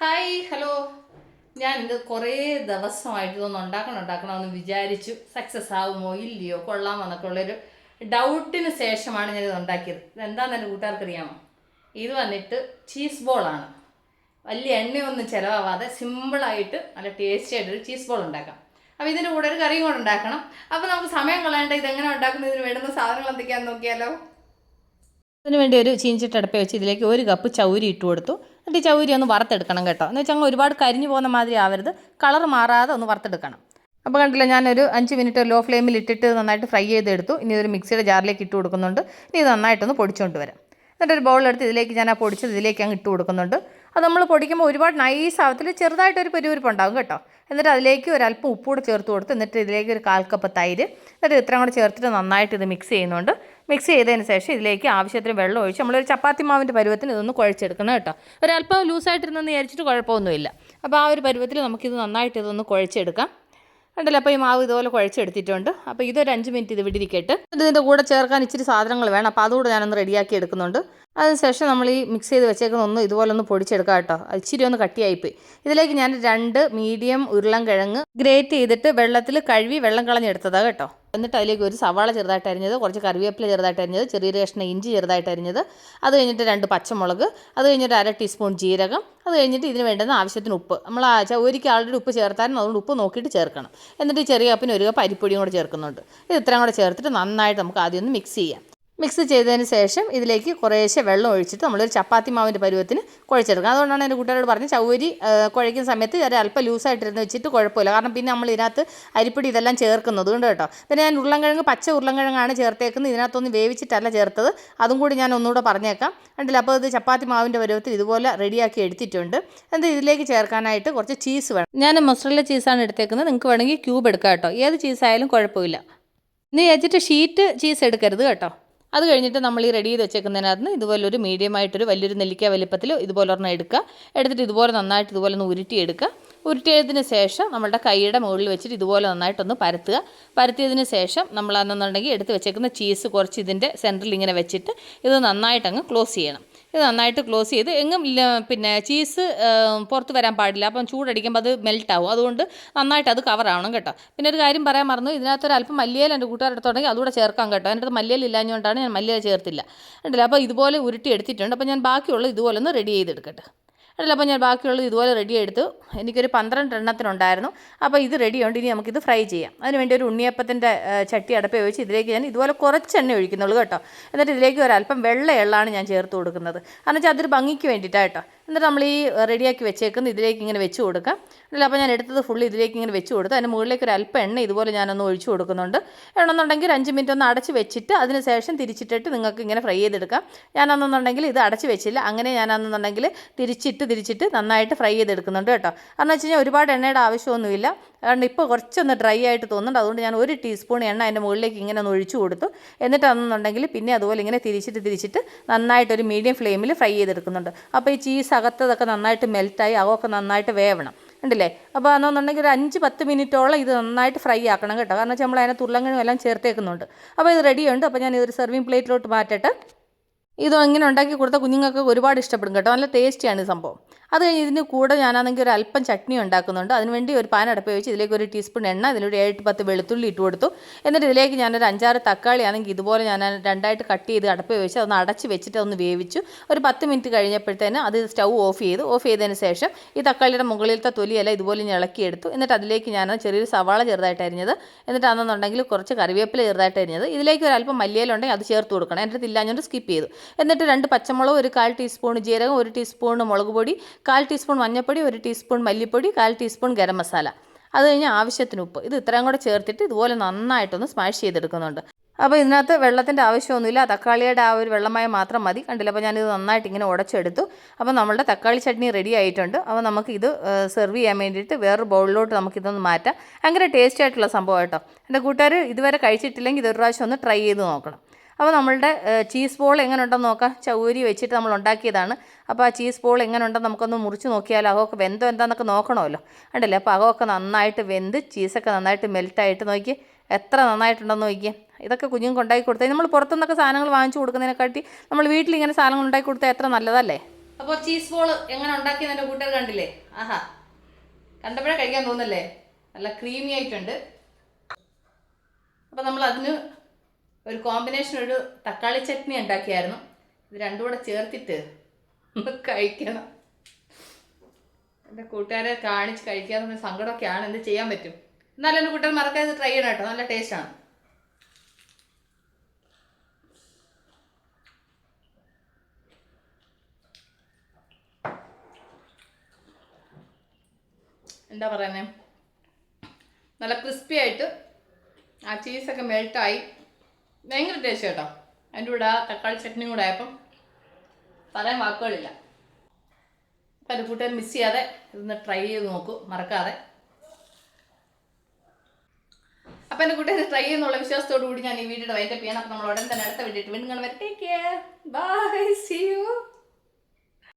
Hi hello ഞാൻ ഇത് കുറേ ദിവസമായിട്ട് ഇതൊന്ന് ഉണ്ടാക്കണം ഉണ്ടാക്കണമെന്ന് വിചാരിച്ചു. സക്സസ് ആവുമോ ഇല്ലയോ കൊള്ളാമോ എന്നൊക്കെ ഉള്ളൊരു ഡൗട്ടിന് ശേഷമാണ് ഞാനിത് ഉണ്ടാക്കിയത്. ഇതെന്താണെന്ന് എന്റെ കൂട്ടുകാർക്ക് അറിയാമോ ഇത് വന്നിട്ട് ചീസ് ബോളാണ് വലിയ എണ്ണയൊന്നും ചിലവാവാതെ സിമ്പിളായിട്ട് നല്ല ടേസ്റ്റി ആയിട്ടൊരു ചീസ് ബോൾ ഉണ്ടാക്കാം. അപ്പോൾ ഇതിന്റെ കൂടെ ഒരു കറിയും കൂടെ ഉണ്ടാക്കണം. അപ്പോൾ നമുക്ക് സമയം കളയേണ്ട ഇതെങ്ങനെ ഉണ്ടാക്കുന്നതിന് വേണ്ടുന്ന സാധനങ്ങൾ എന്തൊക്കെയാണെന്ന് നോക്കിയാലോ. അതിന് വേണ്ടി ഒരു ചീഞ്ചിട്ടടപ്പ് വെച്ച് ഇതിലേക്ക് ഒരു കപ്പ് ചൗരി ഇട്ട് കൊടുത്തു എന്നിട്ട് ചൗരി ഒന്ന് വറുത്തെടുക്കണം കേട്ടോ. എന്ന് വെച്ചാൽ ഒരുപാട് കരിഞ്ഞു പോകുന്ന മാതിരി ആവരുത്. കളർ മാറാതെ ഒന്ന് വറുത്തെടുക്കണം. അപ്പോൾ കണ്ടില്ല ഞാനൊരു അഞ്ച് മിനിറ്റ് ലോ ഫ്ലെയിമിൽ ഇട്ടിട്ട് നന്നായിട്ട് ഫ്രൈ ചെയ്തെടുത്തു. ഇനി ഇതൊരു മിക്സിയുടെ ജാറിലേക്ക് ഇട്ട് കൊടുക്കുന്നുണ്ട്. ഇനി ഇത് നന്നായിട്ടൊന്ന് പൊടിച്ചുകൊണ്ട് വരാം. എന്നിട്ട് ഒരു ബൗളെടുത്ത് ഇതിലേക്ക് ഞാൻ ആ പൊടിച്ചത് ഇതിലേക്ക് അങ്ങ് ഇട്ട് കൊടുക്കുന്നുണ്ട്. അത് നമ്മൾ പൊടിക്കുമ്പോൾ ഒരുപാട് നൈസ് ആവത്തിൽ ചെറുതായിട്ടൊരു പെരുവരിപ്പ് ഉണ്ടാകും കേട്ടോ. എന്നിട്ട് അതിലേക്ക് ഒരു അല്പം കൂടെ ചേർത്ത് കൊടുത്ത് എന്നിട്ട് ഇതിലേക്ക് ഒരു കാൽ കപ്പ് തൈര് എന്നിട്ട് ഇത്രയും കൂടെ ചേർത്തിട്ട് നന്നായിട്ട് ഇത് മിക്സ് ചെയ്യുന്നുണ്ട്. മിക്സ് ചെയ്തതിന് ശേഷം ഇതിലേക്ക് ആവശ്യത്തിന് വെള്ളം ഒഴിച്ച് നമ്മളൊരു ചപ്പാത്തി മാവിന്റെ പരുവത്തിന് ഇതൊന്ന് കുഴച്ചെടുക്കണം കേട്ടോ. ഒരല്പം ലൂസായിട്ടിരുന്നെന്ന് വിചാരിച്ചിട്ട് കുഴപ്പമൊന്നുമില്ല. അപ്പോൾ ആ ഒരു പരുവത്തിൽ നമുക്കിത് നന്നായിട്ട് ഇതൊന്ന് കുഴച്ചെടുക്കാം. ഉണ്ടല്ലോ അപ്പോൾ ഈ മാവ് ഇതുപോലെ കുഴച്ചെടുത്തിട്ടുണ്ട്. അപ്പോൾ ഇതൊരു അഞ്ച് മിനിറ്റ് ഇത് വിടിരിക്കട്ട്. ഇതിന്റെ കൂടെ ചേർക്കാൻ ഇച്ചിരി സാധനങ്ങൾ വേണം. അപ്പോൾ അതുകൂടെ ഞാനൊന്ന് റെഡിയാക്കി എടുക്കുന്നുണ്ട്. അതിനുശേഷം നമ്മൾ ഈ മിക്സ് ചെയ്ത് വെച്ചേക്കുന്ന ഒന്ന് ഇതുപോലെ ഒന്ന് പൊടിച്ചെടുക്കാം കേട്ടോ. ഇച്ചിരി ഒന്ന് കട്ടിയായിപ്പോയി. ഇതിലേക്ക് ഞാൻ രണ്ട് മീഡിയം ഉരുളൻ കിഴങ്ങ് ഗ്രേറ്റ് ചെയ്തിട്ട് വെള്ളത്തിൽ കഴുകി വെള്ളം കളഞ്ഞെടുത്തതാണ് കേട്ടോ. എന്നിട്ട് അതിലേക്ക് ഒരു സവാള ചെറുതായിട്ട് അരിഞ്ഞത് കുറച്ച് കറിവേപ്പില ചെറുതായിട്ട് അരിഞ്ഞത് ചെറിയ കഷ്ണം ഇഞ്ചി ചെറുതായിട്ട് അരിഞ്ഞത്. അത് കഴിഞ്ഞിട്ട് രണ്ട് പച്ചമുളക് അത് കഴിഞ്ഞിട്ട് അര ടീസ്പൂൺ ജീരകം അത് കഴിഞ്ഞിട്ട് ഇതിന് വേണ്ടുന്ന ആവശ്യത്തിന് ഉപ്പ്. നമ്മൾ ആ ഒരു ആൾറെഡി ഉപ്പ് ചേർത്താലും അതുകൊണ്ട് ഉപ്പ് നോക്കിയിട്ട് ചേർക്കണം. എന്നിട്ട് ചെറിയ കപ്പിന് ഒരു കപ്പ് അരിപ്പൊടിയും കൂടെ ചേർക്കുന്നുണ്ട്. ഇത് ഇത്രയും കൂടെ ചേർത്തിട്ട് നന്നായിട്ട് നമുക്ക് ആദ്യം ഒന്ന് മിക്സ് ചെയ്യാം. മിക്സ് ചെയ്തതിന് ശേഷം ഇതിലേക്ക് കുറേശ്ശെ വെള്ളം ഒഴിച്ചിട്ട് നമ്മളൊരു ചപ്പാത്തി മാവിന്റെ പരുവത്തിന് കുഴച്ചെടുക്കുക അതുകൊണ്ടാണ് എന്റെ കൂട്ടുകാരോട് പറഞ്ഞ് ചൗരി കുഴയ്ക്കുന്ന സമയത്ത് ഒരു അല്പം ലൂസായിട്ടിരുന്ന് വെച്ചിട്ട് കുഴപ്പമില്ല. കാരണം പിന്നെ നമ്മൾ ഇതിനകത്ത് അരിപ്പൊടി ഇതെല്ലാം ചേർക്കുന്നത് കൊണ്ട് കേട്ടോ. പിന്നെ ഞാൻ ഉരുളൻകിഴങ്ങ് പച്ച ഉരുളൻകിഴങ്ങാണ് ചേർത്തേക്കുന്നത്. ഇതിനകത്തൊന്ന് വേവിച്ചിട്ടല്ല ചേർത്തത്. അതും കൂടി ഞാൻ ഒന്നുകൂടെ പറഞ്ഞേക്കാം. കണ്ടില്ല? അപ്പോൾ ഇത് ചപ്പാത്തി മാവിന്റെ പരുവത്തിൽ ഇതുപോലെ റെഡിയാക്കി എടുത്തിട്ടുണ്ട്. എന്നിട്ട് ഇതിലേക്ക് ചേർക്കാനായിട്ട് കുറച്ച് ചീസ് വേണം. ഞാൻ മൊസറല്ല ചീസാണ് എടുത്തേക്കുന്നത്. നിങ്ങൾക്ക് വേണമെങ്കിൽ ക്യൂബ് എടുക്കാം കേട്ടോ. ഏത് ചീസായാലും കുഴപ്പമില്ല. ഇനി വെച്ചിട്ട് ഷീറ്റ് ചീസ് എടുക്കരുത് കേട്ടോ. അത് കഴിഞ്ഞിട്ട് നമ്മൾ ഈ റെഡി ചെയ്ത് വെച്ചേക്കുന്നതിനകത്ത് നിന്ന് ഇതുപോലെ ഒരു മീഡിയം ആയിട്ടൊരു വലിയൊരു നെല്ലിക്ക വലിപ്പത്തിൽ ഇതുപോലെ ഒരെണ്ണം എടുക്കുക. എടുത്തിട്ട് ഇതുപോലെ നന്നായിട്ട് ഇതുപോലെ ഒന്ന് ഉരുട്ടിയെടുക്കുക. ഉരുട്ടിയതിന് ശേഷം നമ്മളുടെ കൈയുടെ മുകളിൽ വെച്ചിട്ട് ഇതുപോലെ നന്നായിട്ടൊന്ന് പരത്തുക. പരത്തിയതിന് ശേഷം നമ്മൾ അന്നെന്നുണ്ടെങ്കിൽ എടുത്ത് വെച്ചേക്കുന്ന ചീസ് കുറച്ച് ഇതിന്റെ സെന്ററിൽ ഇങ്ങനെ വെച്ചിട്ട് ഇത് നന്നായിട്ട് അങ്ങ് ക്ലോസ് ചെയ്യണം. ഇത് നന്നായിട്ട് ക്ലോസ് ചെയ്ത് എങ്ങും പിന്നെ ചീസ് പുറത്ത് വരാൻ പാടില്ല. അപ്പം ചൂടടിക്കുമ്പോൾ അത് മെൽറ്റ് ആവും. അതുകൊണ്ട് നന്നായിട്ട് അത് കവർ ആവണം കേട്ടോ. പിന്നെ ഒരു കാര്യം പറയാൻ മറന്നു. ഇതിനകത്ത് ഒരു അല്പം മല്ലിയൽ എന്റെ കൂട്ടുകാരെടുത്തുണ്ടെങ്കിൽ അതുകൂടെ ചേർക്കാം കേട്ടോ. എന്റെ അടുത്ത് മല്ലിയില ഇല്ലാഞ്ഞുകൊണ്ടാണ് ഞാൻ മല്ലിയൽ ചേർത്തില്ല. ഉണ്ടല്ലോ അപ്പോൾ ഇതുപോലെ ഉരുട്ടി എടുത്തിട്ടുണ്ട്. അപ്പോൾ ഞാൻ ബാക്കിയുള്ള ഇതുപോലെ ഒന്ന് റെഡി ചെയ്തെടുക്കട്ടെ. അതല്ല അപ്പോൾ ഞാൻ ബാക്കിയുള്ളത് ഇതുപോലെ റെഡി എടുത്തു എനിക്കൊരു പന്ത്രണ്ട് എണ്ണത്തിനുണ്ടായിരുന്നു അപ്പോൾ ഇത് റെഡിയുണ്ട് ഇനി നമുക്കിത് ഫ്രൈ ചെയ്യാം. അതിനുവേണ്ടി ഒരു ഉണ്ണിയപ്പത്തിന്റെ ചട്ടി അടപ്പ് വെച്ച് ഇതിലേക്ക് ഞാൻ ഇതുപോലെ കുറച്ച് എണ്ണ ഒഴിക്കുന്നുള്ളൂ കേട്ടോ. എന്നിട്ട് ഇതിലേക്ക് ഒരു അല്പം വെള്ള എള്ളാണ് ഞാൻ ചേർത്ത് കൊടുക്കുന്നത്. കാരണം വെച്ചാൽ അതൊരു ഭംഗിക്ക് വേണ്ടിയിട്ടാണ് കേട്ടോ. എന്നിട്ട് നമ്മൾ ഈ റെഡിയാക്കി വെച്ചേക്കുന്ന ഇതിലേക്ക് ഇങ്ങനെ വെച്ച് കൊടുക്കാം. അല്ല അപ്പോൾ ഞാൻ എടുത്തത് ഫുള്ള് ഇതിലേക്ക് ഇങ്ങനെ വെച്ച് കൊടുത്ത് അതിന് മുകളിലേക്ക് ഒരു അല്പം എണ്ണ ഇതുപോലെ ഞാനൊന്ന് ഒഴിച്ചു കൊടുക്കുന്നുണ്ട്. എണ്ണമെന്നുണ്ടെങ്കിൽ അഞ്ച് മിനിറ്റ് ഒന്ന് അടച്ച് വെച്ചിട്ട് അതിന് ശേഷം തിരിച്ചിട്ടിട്ട് നിങ്ങൾക്ക് ഇങ്ങനെ ഫ്രൈ ചെയ്തെടുക്കാം. ഞാനതെന്നുണ്ടെങ്കിൽ ഇത് അടച്ച് വെച്ചില്ല. അങ്ങനെ ഞാനതെന്നുണ്ടെങ്കിൽ തിരിച്ചിട്ട് തിരിച്ചിട്ട് നന്നായിട്ട് ഫ്രൈ ചെയ്തെടുക്കുന്നുണ്ട് കേട്ടോ. കാരണം വെച്ച് കഴിഞ്ഞാൽ ഒരുപാട് എണ്ണയുടെ ആവശ്യമൊന്നുമില്ല. കാരണം ഇപ്പോൾ കുറച്ചൊന്ന് ഡ്രൈ ആയിട്ട് തോന്നുന്നുണ്ട്. അതുകൊണ്ട് ഞാൻ ഒരു ടീസ്പൂൺ എണ്ണ അതിന്റെ മുകളിലേക്ക് ഇങ്ങനെ ഒന്ന് ഒഴിച്ചു കൊടുത്തു. എന്നിട്ട് അതെന്നുണ്ടെങ്കിൽ പിന്നെ അതുപോലെ ഇങ്ങനെ തിരിച്ചിട്ട് തിരിച്ചിട്ട് നന്നായിട്ട് ഒരു മീഡിയം ഫ്ലെയിമിൽ ഫ്രൈ ചെയ്തെടുക്കുന്നുണ്ട്. അപ്പോൾ ഈ ചീസ് അകത്തതൊക്കെ നന്നായിട്ട് മെൽറ്റായി അകമൊക്കെ നന്നായിട്ട് വേവണം. ഉണ്ടല്ലേ? അപ്പോൾ അതെന്നുണ്ടെങ്കിൽ ഒരു അഞ്ച് പത്ത് മിനിറ്റോളം ഇത് നന്നായിട്ട് ഫ്രൈ ആക്കണം കേട്ടോ. കാരണം വെച്ചാൽ നമ്മൾ അതിനകത്ത് ഉരുളങ്കിഴും എല്ലാം ചേർത്തേക്കുന്നുണ്ട്. അപ്പോൾ ഇത് റെഡിയുണ്ട് അപ്പോൾ ഞാൻ ഇതൊരു സെർവിങ് പ്ലേറ്റിലോട്ട് മാറ്റട്ടെ. ഇത് ഇങ്ങനെ ഉണ്ടാക്കി കൊടുത്ത കുഞ്ഞുങ്ങൾക്ക് ഒരുപാട് ഇഷ്ടപ്പെടും കേട്ടോ. നല്ല ടേസ്റ്റിയാണ് ഈ സംഭവം. അത് കഴിഞ്ഞ് ഇതിന് കൂടെ ഞാനാണെങ്കിൽ ഒരു അല്പം ചട്നി ഉണ്ടാക്കുന്നുണ്ട്. അതിനുവേണ്ടി ഒരു പാൻ അടപ്പ് വെച്ച് ഇതിലേക്ക് ഒരു ടീസ്പൂൺ എണ്ണ ഇതിലൊരു ഏഴ് പത്ത് വെളുത്തുള്ളി ഇട്ട് കൊടുത്തു. എന്നിട്ട് ഇതിലേക്ക് ഞാനൊരു അഞ്ചാറ് തക്കാളി ആണെങ്കിൽ ഇതുപോലെ ഞാൻ രണ്ടായിട്ട് കട്ട് ചെയ്ത് അടപ്പ് വെച്ച് അതൊന്ന് അടച്ച് വെച്ചിട്ട് ഒന്ന് വേവിച്ചു. ഒരു പത്ത് മിനിറ്റ് കഴിഞ്ഞപ്പോഴത്തേന് അത് സ്റ്റൗ ഓഫ് ചെയ്തു. ഓഫ് ചെയ്തതിന് ശേഷം ഈ തക്കാളിയുടെ മുകളിലത്തെ തൊലിയല്ല ഇതുപോലെ ഞാൻ ഇളക്കിയെടുത്തു. എന്നിട്ട് അതിലേക്ക് ഞാൻ ചെറിയൊരു സവാള ചെറുതായിട്ട് അരിഞ്ഞത്. എന്നിട്ട് അതെന്നുണ്ടെങ്കിൽ കുറച്ച് കറിവേപ്പില ചെറുതായിട്ട് അരിഞ്ഞത്. ഇതിലേക്ക് ഒരു അല്പം മല്ലിയിലുണ്ടെങ്കിൽ അത് ചേർത്ത് കൊടുക്കണം. എന്റെ ഇല്ലാഞ്ഞുകൊണ്ട് സ്കിപ്പ് ചെയ്തു. എന്നിട്ട് രണ്ട് പച്ചമുളക് ഒരു കാൽ ടീസ്പൂൺ ജീരകം ഒരു ടീസ്പൂൺ മുളക് പൊടി കാൽ ടീസ്പൂൺ മഞ്ഞൾപ്പൊടി ഒരു ടീസ്പൂൺ മല്ലിപ്പൊടി കാൽ ടീസ്പൂൺ ഗരം മസാല. അത് കഴിഞ്ഞ് ആവശ്യത്തിന് ഉപ്പ്. ഇത് ഇത്രയും കൂടെ ചേർത്തിട്ട് ഇതുപോലെ നന്നായിട്ടൊന്ന് സ്മാഷ് ചെയ്തെടുക്കുന്നുണ്ട്. അപ്പോൾ ഇതിനകത്ത് വെള്ളത്തിന്റെ ആവശ്യമൊന്നുമില്ല. തക്കാളിയുടെ ആ ഒരു വെള്ളമായി മാത്രം മതി. കണ്ടില്ല? അപ്പോൾ ഞാനിത് നന്നായിട്ട് ഇങ്ങനെ ഉടച്ചെടുത്തു. അപ്പോൾ നമ്മളുടെ തക്കാളി ചട്നി റെഡി ആയിട്ടുണ്ട്. അപ്പോൾ നമുക്ക് ഇത് സെർവ് ചെയ്യാൻ വേണ്ടിയിട്ട് വേറൊരു ബൗളിലോട്ട് നമുക്കിതൊന്ന് മാറ്റാം. ഭയങ്കര ടേസ്റ്റി ആയിട്ടുള്ള സംഭവം കേട്ടോ. എന്റെ കൂട്ടുകാർ ഇതുവരെ കഴിച്ചിട്ടില്ലെങ്കിൽ ഇതൊരു പ്രാവശ്യം ഒന്ന് ട്രൈ ചെയ്ത് നോക്കണം. അപ്പോൾ നമ്മളുടെ ചീസ് ബോൾ എങ്ങനെ ഉണ്ടെന്ന് നോക്കാം. ചൗരി വെച്ചിട്ട് നമ്മൾ ഉണ്ടാക്കിയതാണ്. അപ്പോൾ ആ ചീസ് ബോൾ എങ്ങനെ ഉണ്ടെന്ന് നമുക്കൊന്ന് മുറിച്ച് നോക്കിയാൽ അകമൊക്കെ വെന്തോ എന്താണെന്നൊക്കെ നോക്കണമല്ലോ. ഉണ്ടല്ലേ അപ്പോൾ അകമൊക്കെ നന്നായിട്ട് വെന്ത് ചീസൊക്കെ നന്നായിട്ട് മെൽറ്റായിട്ട് നോക്കി. എത്ര നന്നായിട്ടുണ്ടെന്ന് നോക്കിയേ. ഇതൊക്കെ കുഞ്ഞുങ്ങൾക്ക് ഉണ്ടാക്കി കൊടുത്താൽ നമ്മൾ പുറത്തുനിന്നൊക്കെ സാധനങ്ങൾ വാങ്ങിച്ചു കൊടുക്കുന്നതിനെക്കാട്ടി നമ്മൾ വീട്ടിൽ ഇങ്ങനെ സാധനങ്ങൾ ഉണ്ടാക്കി കൊടുത്താൽ എത്ര നല്ലതല്ലേ? അപ്പോൾ ചീസ് ബോൾ എങ്ങനെ ഉണ്ടാക്കിയത് എന്റെ കൂട്ടുകാർ കണ്ടില്ലേ? ആഹാ. കണ്ടപ്പോഴേ കഴിക്കാൻ തോന്നല്ലേ നല്ല ക്രീമി ആയിട്ടുണ്ട്. അപ്പോൾ നമ്മൾ അതിന് ഒരു കോമ്പിനേഷൻ ഒരു തക്കാളി ചട്നി ഉണ്ടാക്കിയായിരുന്നു. ഇത് രണ്ടും കൂടെ ചേർത്തിട്ട് കഴിക്കണം. എന്റെ കൂട്ടുകാരെ കാണിച്ച് കഴിക്കാന്ന് സങ്കടമൊക്കെയാണ്. എന്ത് ചെയ്യാൻ പറ്റും? എന്നാലും എന്റെ കൂട്ടുകാർ മറക്കാതെ ട്രൈ ചെയ്യണം കേട്ടോ. നല്ല ടേസ്റ്റാണ് എന്താ പറയുന്നത് നല്ല ക്രിസ്പി ആയിട്ട് ആ ചീസൊക്കെ മെൽട്ടായി ഭയങ്കര ടേസ്റ്റ് കേട്ടോ. അതിന്റെ കൂടെ തക്കാളി ചട്നിയും കൂടെ ആയപ്പം പറയാൻ വാക്കുകളില്ല. അപ്പം എന്റെ കൂട്ടുകാർ മിസ് ചെയ്യാതെ ഇതൊന്ന് ട്രൈ ചെയ്ത് നോക്കൂ മറക്കാതെ. അപ്പം എന്റെ കൂട്ടുകാർ ട്രൈ ചെയ്യുന്നുള്ള വിശ്വാസത്തോടു കൂടി ഞാൻ ഈ വീഡിയോ വൈൻഡപ്പ് ചെയ്യണം. അപ്പം നമ്മൾ ഉടൻ തന്നെ അടുത്ത വീഡിയോ വീണ്ടും കാണുമ്പോൾ ടേക്ക് ബൈ സി യു